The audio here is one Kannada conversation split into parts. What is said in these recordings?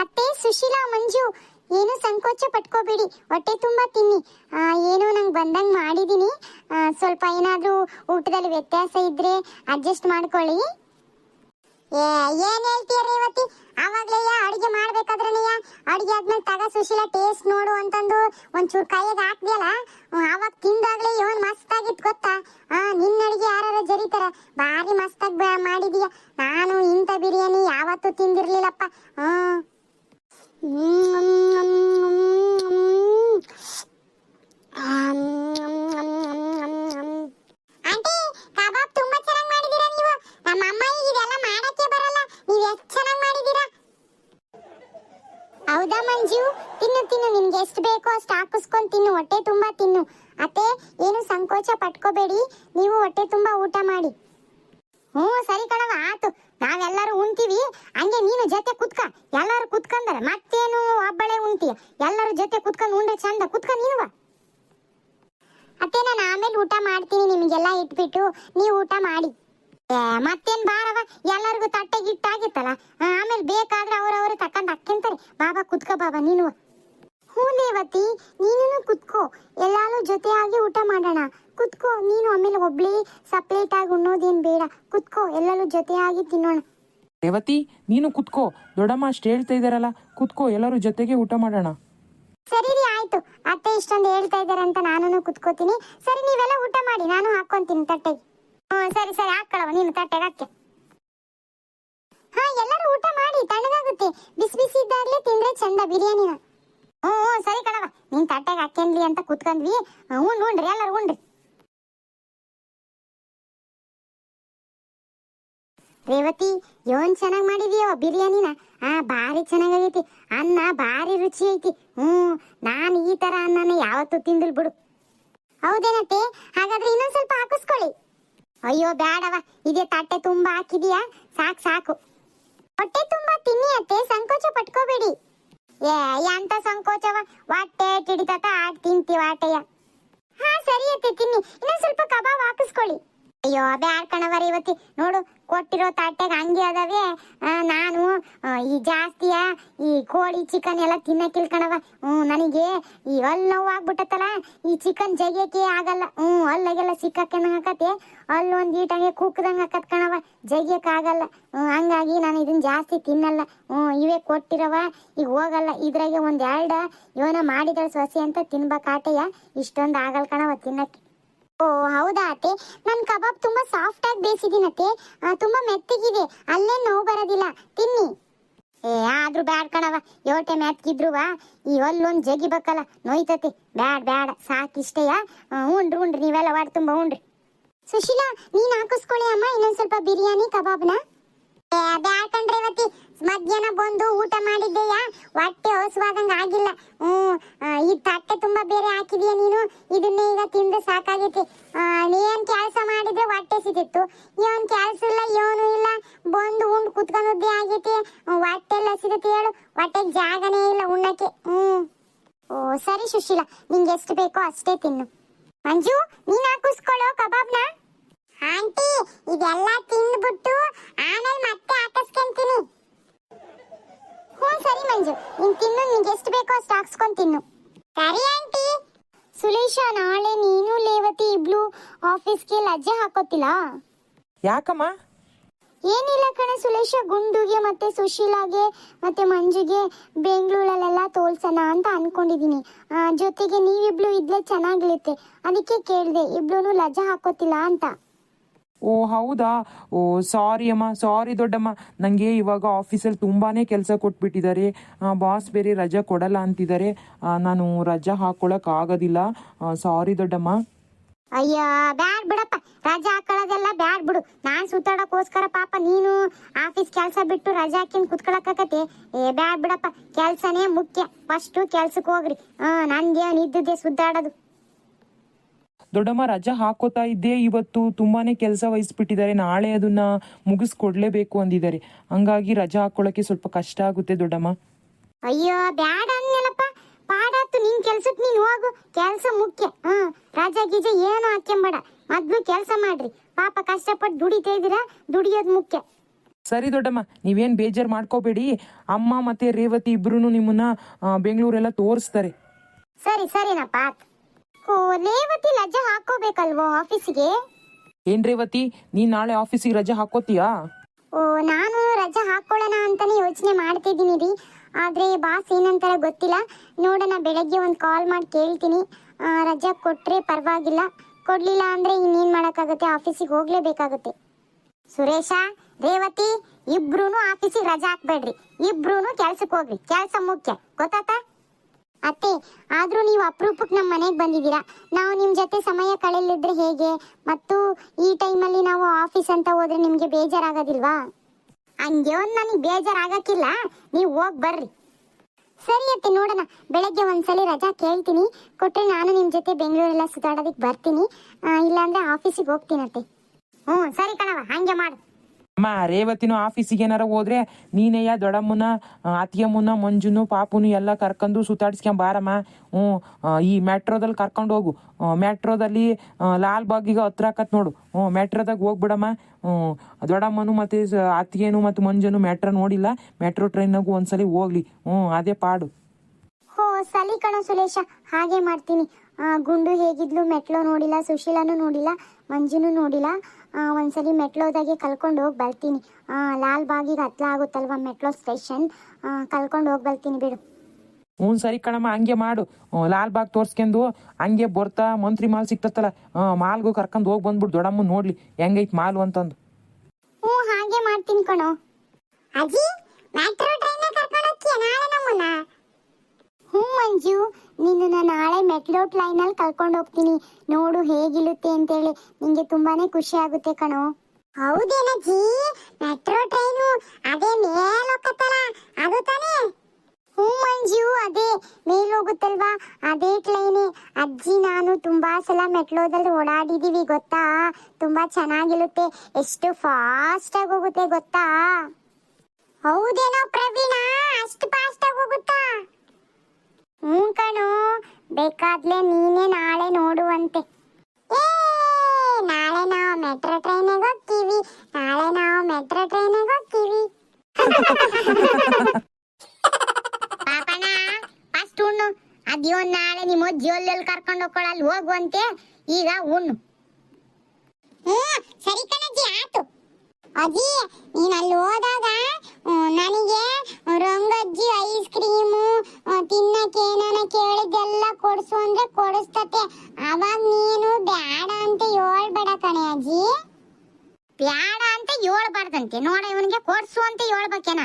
ಅತ್ತೆ, ಸುಶೀಲಾ, ಮಂಜು, ಏನು ಸಂಕೋಚ ಪಟ್ಕೋಬೇಡಿ. ಹೊಟ್ಟೆ ತುಂಬಾ ತಿನ್ನಿ. ಏನೋ ನಂಗೆ ಬಂದಂಗೆ ಮಾಡಿದ್ದೀನಿ ಸ್ವಲ್ಪ ಏನಾದರೂ ಊಟದಲ್ಲಿ ವ್ಯತ್ಯಾಸ ಇದ್ರೆ ಅಡ್ಜಸ್ಟ್ ಮಾಡ್ಕೊಳ್ಳಿ. ಏನ್ ಹೇಳ್ತೀಯ ರೇವತಿ ಆವಾಗ್ಲೇ ಅಡಿಗೆ ಮಾಡ್ಬೇಕಾದ್ರನೆಯ? ಅಡಿಗೆ ಆದ್ಮೇಲೆ ತಗ ಸುಶೀಲ ಟೇಸ್ಟ್ ನೋಡು ಅಂತಂದು ಒಂಚೂರು ಕೈಯಾಗ ಹಾಕ್ದಿಯಲ್ಲ? ಅವಾಗ ತಿಂದಾಗ್ಲೇ ಇವನ್ ಮಸ್ತಾಗಿತ್ತು ಗೊತ್ತಾ? ಆ, ನಿನ್ನ ಅಡಿಗೆ ಯಾರು ಜರಿತಾರ? ಭಾರಿ ಮಸ್ತಾಗಿ ಮಾಡಿದೀಯ. ನಾನು ಇಂಥ ಬಿರಿಯಾನಿ ಯಾವತ್ತೂ ತಿಂದಿರ್ಲಿಲ್ಲಪ್ಪ. ಹ್ಮ್. ಹೌದಾ ಮಂಜು? ತಿನ್ನು ತಿನ್ನು. ನಿನ್ಗೆ ಎಷ್ಟು ಬೇಕೋ ಅಷ್ಟು ಹಾಕಿಸ್ಕೊಂಡು ತಿನ್ನು. ಹೊಟ್ಟೆ ತುಂಬಾ ತಿನ್ನು. ಅತ್ತೆ, ಏನು ಸಂಕೋಚ ಪಟ್ಕೋಬೇಡಿ. ನೀವು ಹೊಟ್ಟೆ ತುಂಬಾ ಊಟ ಮಾಡಿ. ಹ್ಞೂ, ಸರಿ ಕಣವ ಆತು. ನಾವೆಲ್ಲರೂ ಉಣ್ತೀವಿ. ಹಂಗೆ ನೀನು ಜೊತೆ ಕುತ್ಕ. ಎಲ್ಲರೂ ಕುತ್ಕಂದ್ರೆ ಮತ್ತೇನು ಒಬ್ಬಳೆ ಉಣ್ತೀಯ? ಎಲ್ಲರೂ ಜೊತೆ ಕುತ್ಕೊಂಡು ಉಂಡ್ರೆ ಚಂದ. ಕುತ್ಕ ನೀನುವ. ಅತ್ತೆ ನಾನು ಆಮೇಲೆ ಊಟ ಮಾಡ್ತೀನಿ ನಿಮಗೆಲ್ಲ ಇಟ್ಬಿಟ್ಟು ನೀವು ಊಟ ಮಾಡಿ. ಮತ್ತೇನ್ ಬಾರವ ಎಲ್ಲರಿಗೂ ತಟ್ಟೆ ಗಿಟ್ಟಾಗಿತ್ತಲ್ಲ? ಆಮೇಲೆ ಬೇಕಾದ್ರೆ ಅವ್ರವ್ರು ತಕ್ಕಂಡ್ ಅಕ್ಕಿಂತಾರೆ ಬಾಬಾ, ಕುತ್ಕ ಬಾಬಾ ನೀನು ಹ್ಞೂ ರೇವತಿ ನೀನು ಕುತ್ಕೋ. ಎಲ್ಲಾರು ಜೊತೆಯಾಗಿ ಊಟ ಮಾಡೋಣ. ಕುತ್ಕೋ ನೀನು ಆಮೇಲೆ ಒಬ್ಳಿ ಸಪ್ರೇಟ್ ಆಗಿ ಉಣ್ಣೋದೇನ್ ಬೇಡ. ಕುತ್ಕೋ ಎಲ್ಲರೂ ಜೊತೆಯಾಗಿ ತಿನ್ನೋಣ. ರೇವತಿ ನೀನು ಕುತ್ಕೋ. ದೊಡ್ಡಮ್ಮ ಅಷ್ಟು ಹೇಳ್ತಾ ಇದ್ದಾರಲ್ಲ ಕುತ್ಕೋ ಎಲ್ಲರೂ ಜೊತೆಗೆ ಊಟ ಮಾಡೋಣ. ಸರಿ ರೀ ಆಯ್ತು. ಅತ್ತೆ ಇಷ್ಟೊಂದು ಹೇಳ್ತಾ ಇದ್ದಾರೆ ಅಂತ ನಾನು ಕುತ್ಕೋತೀನಿ. ಸರಿ ನೀವೆಲ್ಲ ಊಟ ಮಾಡಿ ನಾನು ಹಾಕೊಂತೀನಿ ತಟ್ಟೆಗೆ. ಹ್ಞೂ ಸರಿ ಸರಿ ಹಾಕ್ಕೊಳವ ನೀನು ತಟ್ಟೆಗೆ ಹಾಕಿ ಹಾ ಎಲ್ಲರೂ ಊಟ ಮಾಡಿ ತಣ್ಣಗಾಗುತ್ತೆ. ಬಿಸಿ ಬಿಸಿ ಇದ್ದಾಗಲೇ ತಿಂದ್ರೆ ಚಂದ ಬಿರಿಯಾನಿನ. ಹ್ಞೂ ಸರಿ ಕಣವ ನೀನ್ ತಟ್ಟೆಗೆ ಹಾಕ್ಯನ್ಲಿ ಅಂತ ಕುತ್ಕೊಂಡ್ವಿ ಹ್ಞೂ ಉಂಡ್ರಿ, ಎಲ್ಲರೂ ಉಂಡ್ರಿ. ರೇವತಿ, ಏನ್ ಚೆನ್ನಾಗಿ ಮಾಡಿದೀಯವ ಬಿರಿಯಾನಿನ? ಆ, ಭಾರಿ ಚೆನ್ನಾಗೈತಿ. ಅನ್ನ ಭಾರಿ ರುಚಿ ಐತಿ. ಹ್ಮ್ ನಾನು ಈ ತರ ಅನ್ನನ ಯಾವತ್ತೂ ತಿಂದಿಲ್ ಬಿಡು. ಹೌದೇನತ್ತೆ? ಹಾಗಾದ್ರೆ ಇನ್ನೊಂದ್ ಸ್ವಲ್ಪ ಹಾಕಿಸ್ಕೊಳ್ಳಿ. ಅಯ್ಯೋ ಬ್ಯಾಡವ ಇದೇ ತಟ್ಟೆ ತುಂಬಾ ಹಾಕಿದೀಯಾ? ಸಾಕು ಸಾಕು. ಹೊಟ್ಟೆ ತುಂಬಾ ತಿನ್ನಿ ಅತ್ತೆ ಸಂಕೋಚ ಪಟ್ಕೋಬೇಡಿ. ಏ ಎಂತ ಸಂಕೋಚವ? ಹೊಟ್ಟೆ ಟಿಡಿತತ ಆಡ್ ತಿಂತೀವ ಆಟೆಯ ಹಾ, ಸರಿ ಅತ್ತೆ, ತಿನ್ನಿ. ಇನ್ನೊಂದ್ ಸ್ವಲ್ಪ ಕಬಾಬ್ ಹಾಕಿಸ್ಕೊಳ್ಳಿ. ಅಯ್ಯೋ, ಬ್ಯಾಡ್ ಕಣವರಿ ಇವತ್ತಿ ನೋಡು, ಕೊಟ್ಟಿರೋ ತಟ್ಟೆಗೆ ಹಂಗೆ ಅದಾವೆ. ನಾನು ಈ ಜಾಸ್ತಿಯ ಈ ಕೋಳಿ ಚಿಕನ್ ಎಲ್ಲ ತಿನ್ನಕ್ಕಿಲ್ ಕಣವ ಹ್ಮ್ ನನಗೆ ಈ ಹಲ್ ನೋವು ಆಗ್ಬಿಟ್ಟತ್ತಲ್ಲ ಈ ಚಿಕನ್ ಜಗಿಯಕ್ಕೆ ಆಗಲ್ಲ. ಹ್ಮ್ ಸಿಕ್ಕಂಗೆ ಹಾಕತ್ತೆ ಅಲ್ಲಿ ಒಂದ್ ಈಟಂಗೆ ಕುಕ್ಕದಂಗೆ ಹಾಕತ್ ಕಣವ ಜಗಿಯಕ್ ಆಗಲ್ಲ. ಹ್ಮ್ ಹಂಗಾಗಿ ನಾನು ಇದನ್ನ ಜಾಸ್ತಿ ತಿನ್ನಲ್ಲ. ಹ್ಮ್ ಇವೇ ಕೊಟ್ಟಿರವ ಈಗ ಹೋಗಲ್ಲ. ಇದ್ರಾಗೆ ಒಂದ್ ಎರಡ ಇವನ ಮಾಡಿದ ಸೊಸೆ ಅಂತ ತಿನ್ಬೇಕಾಟೆಯ ಇಷ್ಟೊಂದು ಆಗಲ್ಲ ಕಣವ ತಿನ್ನಕ್ಕೆ. ಓ, ಹೌದಾ ಅತ್ತೆ? ನನ್ ಕಬಾಬ್ ತುಂಬಾ ಸಾಫ್ಟ್ ಆಗಿ ಬೇಯಿಸಿದೀನತ್ತೆ ತುಂಬಾ ಮೆತ್ತಗಿದೆ. ಅಲ್ಲೇ ನೋವು ಬರೋದಿಲ್ಲ. ತಿನ್ನಿ. ಏ, ಆದ್ರೂ ಬ್ಯಾಡ್ ಕಣವ ಯೋಟೆ ಮೆತ್ಗಿದ್ರುವ ಈ ಹೊಲ್ಲೊಂದ್ ಜಗಿಬೇಕಲ್ಲ ನೋಯ್ತತಿ ಬ್ಯಾಡ್, ಬ್ಯಾಡ. ಸಾಕಿಷ್ಟೇಯ? ಉಂಡ್ರಿ ಉಂಡ್ರಿ. ನೀವೆಲ್ಲ ವಾಡ್ ತುಂಬಾ ಉಂಡ್ರಿ. ಸುಶೀಲಾ, ನೀನ್ ಹಾಕಿಸ್ಕೊಳ್ಳಿ ಅಮ್ಮ ಇನ್ನೊಂದ್ ಸ್ವಲ್ಪ ಬಿರಿಯಾನಿ, ಕಬಾಬ್ನ. ಬ್ಯಾಡ್ ಮಧ್ಯಾಹ್ನ ಬಂದು ಊಟ ಮಾಡಿದ್ದೆಯ? ಹೊಟ್ಟೆ ಹೊಸವಾದಂಗ ಆಗಿಲ್ಲ. ಹ್ಮ್ ಈ ತಟ್ಟೆ ತುಂಬಾ ಬೇರೆ ಹಾಕಿದೀಯ ನೀನು? ಇದನ್ನೇ ಈಗ ತಿಂದು ಸಾಕಾಗೈತಿ. ಏನ್ ಕೆಲಸ ಮಾಡಿದ್ರೆ ಹೊಟ್ಟೆ ಸಿದಿತ್ತು ಇವನ್ ಕೆಲಸ ಇಲ್ಲ ಇವನು ಇಲ್ಲ. ಬಂದು ಉಂಡು ಕುತ್ಕೊಂಡದ್ದೇ ಆಗೈತಿ. ಹೊಟ್ಟೆ ಎಲ್ಲ ಸಿಗುತ್ತೆ ಹೇಳು. ಹೊಟ್ಟೆಗೆ ಜಾಗನೇ ಇಲ್ಲ ಉಣ್ಣಕ್ಕೆ. ಹ್ಮ್ ಓ, ಸರಿ ಸುಶೀಲಾ, ನಿಂಗೆ ಎಷ್ಟು ಬೇಕೋ ಅಷ್ಟೇ ತಿನ್ನು. ಮಂಜು, ನೀನ್ ಹಾಕಿಸ್ಕೊಳ್ಳೋ ಕಬಾಬ್ನ? ಆಂಟಿ, ಇದೆಲ್ಲ ತಿಂದ್ಬಿಟ್ಟು ಆಮೇಲೆ ಮತ್ತೆ ಹಾಕಿಸ್ಕೊಂತೀನಿ. ಹ್ಞೂ ಸರಿ ಮಂಜು. ನೀನ್ ತಿನ್ನು ನಿಂಗೆ ಎಷ್ಟು ಬೇಕೋ ಅಷ್ಟು ಹಾಕ್ಸ್ಕೊಂಡು ತಿನ್ನು. ಸರಿ ಆಂಟಿ. ಸುಲೇಶ ನಾಳೆ ನೀನು ಲೇವತಿ ಇಬ್ಳು ಆಫೀಸ್ಗೆ ಲಜ್ಜೆ ಹಾಕೋತಿಲ್ಲ? ಯಾಕಮ್ಮ? ಏನಿಲ್ಲ ಕಣೆ ಸುಲೇಶ ಗುಂಡುಗೆ ಮತ್ತೆ ಸುಶೀಲಾಗೆ ಮತ್ತೆ ಮಂಜುಗೆ ಬೆಂಗಳೂರಲ್ಲೆಲ್ಲ ತೋಲ್ಸೋಣ ಅಂತ ಅನ್ಕೊಂಡಿದೀನಿ ಆ, ಜೊತೆಗೆ ನೀವಿಬ್ಳು ಇದ್ಲೆ ಚೆನ್ನಾಗಿರುತ್ತೆ. ಅದಕ್ಕೆ ಕೇಳಿದೆ ಇಬ್ಳು ಲಜ್ಜೆ ಹಾಕೋತಿಲ್ಲ ಅಂತ. ಓ, ಹೌದಾ? ಓ ಸಾರಿ ಅಮ್ಮ ಸಾರಿ ದೊಡ್ಡಮ್ಮ. ನನಗೆ ಇವಾಗ ಆಫೀಸಲ್ಲಿ ತುಂಬಾನೇ ಕೆಲಸ ಕೊಟ್ಬಿಟ್ಟಿದ್ದಾರೆ. ಬಾಸ್ ಬೇರೆ ರಜಾ ಕೊಡಲ್ಲ ಅಂತಿದ್ದಾರೆ. ನಾನು ರಜಾ ಹಾಕೊಳಕ್ ಆಗೋದಿಲ್ಲ ಸಾರಿ ದೊಡ್ಡಮ್ಮ. ಅಯ್ಯೋ, ಬ್ಯಾಡ್ ಬಿಡಪ್ಪ. ರಜಾ ಹಾಕೊಳ್ಳೋದೆಲ್ಲ ಬ್ಯಾಡ್ ಬಿಡು. ನಾನ್ ಸುತ್ತಾಡಕ್ಕೋಸ್ಕರ ಪಾಪ ನೀನು ಆಫೀಸ್ ಕೆಲಸ ಬಿಟ್ಟು ರಜಾ ಹಾಕಿಂದ್ ಕುತ್ಕೊಳಕತ್ತೆ ಏ, ಬ್ಯಾಡ್ ಬಿಡಪ್ಪ. ಕೆಲ್ಸನೇ ಮುಖ್ಯ. ಫಸ್ಟು ಕೆಲ್ಸಕ್ಕೆ ಹೋಗ್ರಿ ಹಾ ನಂದೇನ್ ಇದ್ದದ್ದೇ ಸುತ್ತಾಡೋದು. ದೊಡ್ಡಮ್ಮ ರಜಾ ಹಾಕೋತಾ ಇದ್ದೆ ಇವತ್ತು ತುಂಬಾನೇ ಕೆಲಸ ವಹಿಸ್ಬಿಟ್ಟಿದ್ದಾರೆ. ನಾಳೆ ಅದನ್ನ ಮುಗಿಸ್ಕೊಡ್ಲೇಬೇಕು ಅಂದಿದ್ದಾರೆ. ಹಂಗಾಗಿ ರಜಾ ಹಾಕೊಳಕ್ಕೆ ಸ್ವಲ್ಪ ಕಷ್ಟ ಆಗುತ್ತೆ ದೊಡ್ಡಮ್ಮ. ಅಯ್ಯೋ ಬ್ಯಾಡ ಅನ್ನೆಲ್ಲಪ್ಪ. ಪಾಡಾತು ನಿನ್ ಕೆಲ್ಸಕ್ ನೀನ್ ಹೋಗು. ಕೆಲ್ಸ ಮುಖ್ಯ. ಹ್ಮ್ ರಾಜ ಗೀಜ ಏನು ಹಾಕ್ಯಂಬೇಡ. ಮೊದ್ಲು ಕೆಲ್ಸ ಮಾಡ್ರಿ. ಪಾಪ ಕಷ್ಟಪಟ್ಟು ದುಡಿತಾ ಇದೀರಾ ದುಡಿಯೋದು ಮುಖ್ಯ. ಸರಿ ದೊಡ್ಡಮ್ಮ ನೀವೇನು ಬೇಜಾರು ಮಾಡ್ಕೋಬೇಡಿ. ಅಮ್ಮ ಮತ್ತೆ ರೇವತಿ ಇಬ್ರು ನಿಮ್ಮನ್ನ ಬೆಂಗಳೂರೆಲ್ಲ ತೋರಿಸ್ತಾರೆ. ಸರಿ ಸರಿನಪ್ಪ ಓ ರೇವತಿ ರಜೆ ಹಾಕೋಬೇಕಲ್ವೋ ಆಫೀಸಿಗೆ? ಏನ್ ರೇವತಿ ನೀನ್ ನಾಳೆ ಆಫೀಸಿಗೆ ರಜೆ ಹಾಕೋತೀಯಾ? ಓ ನಾನು ರಜಾ ಹಾಕೊಳ್ಳೋಣ ಅಂತಾನೆ ಯೋಚನೆ ಮಾಡ್ತಿದ್ದೀನಿ ರೀ. ಆದ್ರೆ ಬಾಸ್ ಏನಂತಾರ ಗೊತ್ತಿಲ್ಲ. ನೋಡೋಣ ಬೆಳಗ್ಗೆ ಒಂದು ಕಾಲ್ ಮಾಡಿ ಕೇಳ್ತೀನಿ. ಆ, ರಜಾ ಕೊಟ್ರೆ ಪರವಾಗಿಲ್ಲ. ಕೊಡ್ಲಿಲ್ಲ ಅಂದ್ರೆ ಇನ್ನೇನ್ ಮಾಡಕ್ಕಾಗತ್ತೆ? ಆಫೀಸಿಗೆ ಹೋಗ್ಲೇಬೇಕಾಗುತ್ತೆ. ಸುರೇಶ ರೇವತಿ ಇಬ್ರೂನು ಆಫೀಸಿಗೆ ರಜೆ ಹಾಕ್ಬೇಡ್ರಿ. ಇಬ್ರು ಕೆಲ್ಸಕ್ಕೆ ಹೋಗ್ರಿ. ಕೆಲ್ಸ ಮುಖ್ಯ. ಗೊತ್ತಾತಾ ಅತ್ತೆ, ಆದ್ರೂ ನೀವು ಅಪರೂಪಕ್ಕೆ ನಮ್ಮ ಮನೆಗೆ ಬಂದಿದ್ದೀರಾ? ನಾವು ನಿಮ್ಮ ಜೊತೆ ಸಮಯ ಕಳೆಯಲಿದ್ರೆ ಹೇಗೆ? ಮತ್ತು ಈ ಟೈಮಲ್ಲಿ ನಾವು ಆಫೀಸ್ ಅಂತ ಹೋದ್ರೆ ನಿಮಗೆ ಬೇಜಾರಾಗೋದಿಲ್ವಾ? ಹಂಗೆ ಒಂದು ನನಗೆ ಬೇಜಾರಾಗಕ್ಕಿಲ್ಲ. ನೀವು ಹೋಗಿ ಬರ್ರಿ. ಸರಿ ಅತ್ತೆ, ನೋಡೋಣ. ಬೆಳಗ್ಗೆ ಒಂದ್ಸಲಿ ರಜಾ ಕೇಳ್ತೀನಿ. ಕೊಟ್ಟರೆ ನಾನು ನಿಮ್ಮ ಜೊತೆ ಬೆಂಗಳೂರೆಲ್ಲ ಸುತ್ತಾಡೋದಕ್ಕೆ ಬರ್ತೀನಿ. ಇಲ್ಲಾಂದ್ರೆ ಆಫೀಸಿಗೆ ಹೋಗ್ತೀನತ್ತೆ ಹ್ಞೂ, ಸರಿ ಕಣವ ಹಂಗೆ ಮಾಡು. ಅಮ್ಮ, ರೇವತಿನೂ ಆಫೀಸಿಗೆ ಏನಾರ ಹೋದ್ರೆ ನೀನೆಯ ದೊಡ್ಡಮ್ಮನ ಅತ್ತಿಯಮ್ಮನ, ಮಂಜುನು, ಪಾಪುನು ಎಲ್ಲ ಕರ್ಕೊಂಡು ಸುತ್ತಾಡಿಸ್ಕೊಂಡ್ ಬಾರಮ್ಮ. ಹ್ಞೂ ಈ ಮೆಟ್ರೋದಲ್ಲಿ ಕರ್ಕೊಂಡು ಹೋಗು. ಮೆಟ್ರೋದಲ್ಲಿ ಲಾಲ್ ಬಾಗಿಗೆ ಹತ್ರ ಆಕತ್ ನೋಡು. ಹ್ಞೂ, ಮೆಟ್ರೋದಾಗ ಹೋಗ್ಬಿಡಮ್ಮ. ಹ್ಞೂ, ದೊಡ್ಡಮ್ಮನು ಮತ್ತೆ ಅತ್ತಿಗೆನು ಮತ್ತು ಮಂಜುನು ಮೆಟ್ರೋ ನೋಡಿಲ್ಲ. ಮೆಟ್ರೋ ಟ್ರೈನಾಗೂ ಒಂದ್ಸಲಿ ಹೋಗ್ಲಿ. ಹ್ಞೂ, ಅದೇ ಪಾಡು. ಹೋ, ಸಲಿ ಕಣೋ ಸುಲೇಶ ಹಾಗೆ ಮಾಡ್ತೀನಿ. ಗುಂಡು ಹೇಗಿದ್ಲು, ಮೆಟ್ಲೋ ನೋಡಿಲ್ಲ, ಸುಶೀಲಾನು ನೋಡಿಲ್ಲ, ಮಂಜುನು ನೋಡಿಲ್ಲ. ಒಂದ್ಸಲಿ ಮೆಟ್ಲೋದಾಗೆ ಕಲ್ಕೊಂಡು ಹೋಗಿ ಬರ್ತೀನಿ ಲಾಲ್ ಬಾಗಿಗೆ ಹತ್ಲ ಆಗುತ್ತಲ್ವಾ ಮೆಟ್ಲೋ ಸ್ಟೇಷನ್? ಕಲ್ಕೊಂಡು ಹೋಗಿ ಬರ್ತೀನಿ ಬಿಡು. ಹ್ಞೂ ಸರಿ ಕಣಮ್ಮ ಹಂಗೆ ಮಾಡು. ಲಾಲ್ ಬಾಗ್ ತೋರ್ಸ್ಕೊಂಡು ಹಂಗೆ ಬರ್ತಾ ಮಂತ್ರಿ ಮಾಲ್ ಸಿಕ್ತತ್ತಲ್ಲ ಮಾಲ್ಗೂ ಕರ್ಕೊಂಡು ಹೋಗಿ ಬಂದ್ಬಿಡು ದೊಡ್ಡಮ್ಮ ನೋಡ್ಲಿ ಹೆಂಗೈತ್ ಮಾಲು ಅಂತಂದು. ಹ್ಞೂ ಹಾಗೆ ಮಾಡ್ತೀನಿ ಕಣೋ. ಅಜ್ಜಿ ಮೆಟ್ರೋ ಟ್ರೈನ್ ಕರ್ಕೊಂಡು ಹೋಗ್ತೀಯ ನಾಳೆ ನಮ್ಮನ್ನ ಹ್ಞೂ ಮಂಜು ನಿನ್ನ ನಾಳೆ ಮೆಟ್ರೋ ಟ್ರೈನಲ್ಲಿ ಕರ್ಕೊಂಡು ಹೋಗ್ತೀನಿ. ನೋಡು ಹೇಗಿರುತ್ತೆ ಅಂತೇಳಿ. ನಿಂಗೆ ತುಂಬಾನೇ ಖುಷಿ ಆಗುತ್ತೆ ಕಣೋ. ಹೌದೇನಜ್ಜಿ ಮೆಟ್ರೋ ಟ್ರೈನು ಅದೇ ಮೇಲೋಕತ್ತಲ್ಲ? ಅದು ತಾನೇ? ಹ್ಞೂ ಮಂಜು ಅದೇ ಮೇಲ್ ಹೋಗುತ್ತಲ್ವಾ ಅದೇ ಟ್ರೈನೇ. ಅಜ್ಜಿ ನಾನು ತುಂಬಾ ಸಲ ಮೆಟ್ಲೋದಲ್ಲಿ ಓಡಾಡಿದೀವಿ ಗೊತ್ತಾ? ತುಂಬಾ ಚೆನ್ನಾಗಿರುತ್ತೆ. ಎಷ್ಟು ಫಾಸ್ಟ್ ಆಗಿ ಹೋಗುತ್ತೆ ಗೊತ್ತಾ? ಹೌದೇನೋ ಪ್ರವೀಣ? ಅಷ್ಟು ಫಾಸ್ಟ್ ಆಗಿ ಹೋಗುತ್ತಾ? ಹ್ಞೂ ಕಣೋ, ಬೇಕಾದ್ಲೆ ನೀನೇ ನಾಳೆ ನೋಡುವಂತೆ. ಏ, ನಾಳೆ ನಾವು ಮೆಟ್ರೋ ಟ್ರೈನಿಗೆ ಹೋಗ್ತೀವಿ, ನಾಳೆ ನಾವು ಮೆಟ್ರೋ ಟ್ರೈನಿಗೆ ಹೋಗ್ತೀವಿ. ಪಾಪಣ್ಣ ಫಸ್ಟ್ ಉಣ್ಣು. ಅದ್ಯೋ, ನಾಳೆ ನಿಮ್ಮ ಅಜ್ಜಿ ಎಲ್ಲೆಲ್ಲಿ ಕರ್ಕೊಂಡು ಹೋಗ್ಕೊಳ್ಳಲ್ಲಿ ಹೋಗುವಂತೆ. ಈಗ ಉಣ್ಣು. ಹ್ಮ್, ಸರಿ ಕಣಜ್ಜಿ ಆತು ಅಜ್ಜಿ, ನೀನ್ ಅಲ್ಲಿ ಹೋದಾಗ ನನಗೆ ರಂಗಜ್ಜಿ ಐಸ್ ಕ್ರೀಮು ತಿನ್ನಕ್ಕೆ ಏನಾನ ಕೇಳಿದ್ದೆಲ್ಲ ಕೊಡ್ಸು ಅಂದ್ರೆ ಕೊಡಿಸ್ತತೆ. ಅವಾಗ ನೀನು ಬ್ಯಾಡ ಅಂತ ಹೇಳ್ಬೇಡ ಕಣೆ ಅಜ್ಜಿ. ಬ್ಯಾಡ ಅಂತ ಹೇಳ್ಬಾರ್ದಂತೆ. ನೋಡ ಇವನಿಗೆ ಕೊಡ್ಸು ಅಂತ ಹೇಳ್ಬೇಕೇನ?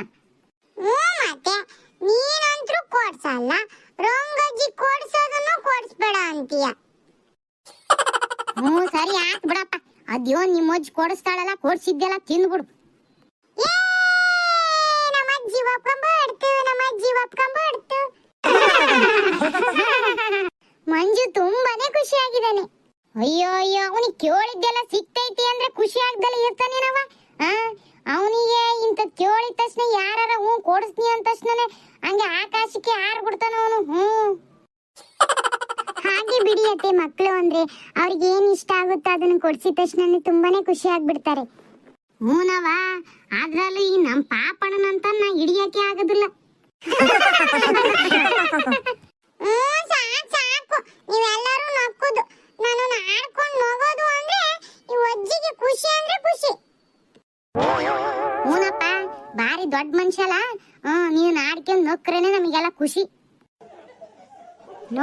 ಹ್ಞೂ ಮತ್ತೆ, ನೀನಂತ್ರು ಕೊಡ್ಸಲ್ಲ. ರಂಗಜ್ಜಿ ಕೊಡ್ಸೋದನ್ನು ಕೊಡ್ಸ್ಬೇಡ ಅಂತೀಯ. ಹ್ಞೂ, ಸರಿ ಆತ್ ಬಿಡಪ್ಪ. ಅದ್ಯೋ ನಿಮ್ಮ ಅಜ್ಜಿ ಕೊಡಿಸ್ತಾಳಲ್ಲ ಕೊಡ್ಸಿದ್ದೆಲ್ಲ ತಿಂದ್ಬಿಡು. ಒಪ್ಕೊಂಬಿಡ್ತು ಒಪ್ಕೊಂಬಿಡ್ತು. ಮಂಜು ತುಂಬಾನೇ ಖುಷಿಯಾಗಿದ್ದಾನೆ ಅಯ್ಯೋ ಅಯ್ಯೋ ಅವನಿಗೆ ಕೇಳಿದ್ದೆಲ್ಲ ಸಿಕ್ತೈತಿ ಅಂದ್ರೆ ಖುಷಿ ಆಗ್ದಲ್ಲ ಇರ್ತಾನೇನವ ಆ ಅವನಿಗೆ ಇಂತ ಕೇಳಿದ ತಕ್ಷಣ ಯಾರಾರ ಹ್ಞೂ ಕೊಡಿಸ್ತೀನಿ ಅಂದ ತಕ್ಷಣನೇ ಹಂಗೆ ಆಕಾಶಕ್ಕೆ ಹಾರ್ ಬಿಡ್ತಾನ ಅವನು. ಹ್ಞೂ. ಹಾಗೆ ಬಿಡಿಯತ್ತೆ ಮಕ್ಕಳು ಅಂದ್ರೆ? ಅವ್ರಿಗೆ ಏನ್ ಇಷ್ಟ ಆಗುತ್ತೋ ಅದನ್ನ ಕೊಡ್ಸಿದ ತಕ್ಷಣ ತುಂಬಾನೇ ಖುಷಿ ಆಗ್ಬಿಡ್ತಾರೆ. ಹೂನವ ಅದ್ರಲ್ಲಿ ನಮ್ ಪಾಪಣ್ಣನಂತ ನಾ ಹಿಡಿಯಕ್ಕೆ ಆಗೋದಿಲ್ಲ.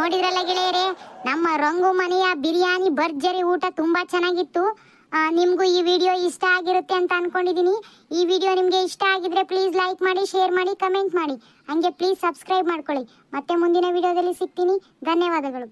ನೋಡಿದ್ರಲ್ಲ ಗೆಳೆಯರೇ, ನಮ್ಮ ರಂಗು ಮನೆಯ ಬಿರಿಯಾನಿ ಭರ್ಜರಿ ಊಟ ತುಂಬಾ ಚೆನ್ನಾಗಿತ್ತು. ನಿಮಗೂ ಈ ವಿಡಿಯೋ ಇಷ್ಟ ಆಗಿರುತ್ತೆ ಅಂತ ಅನ್ಕೊಂಡಿದೀನಿ. ಈ ವಿಡಿಯೋ ನಿಮಗೆ ಇಷ್ಟ ಆಗಿದ್ರೆ ಪ್ಲೀಸ್ ಲೈಕ್ ಮಾಡಿ ಶೇರ್ ಮಾಡಿ ಕಮೆಂಟ್ ಮಾಡಿ. ಹಂಗೆ ಪ್ಲೀಸ್ ಸಬ್ಸ್ಕ್ರೈಬ್ ಮಾಡ್ಕೊಳ್ಳಿ. ಮತ್ತೆ ಮುಂದಿನ ವಿಡಿಯೋದಲ್ಲಿ ಸಿಗ್ತೀನಿ. ಧನ್ಯವಾದಗಳು.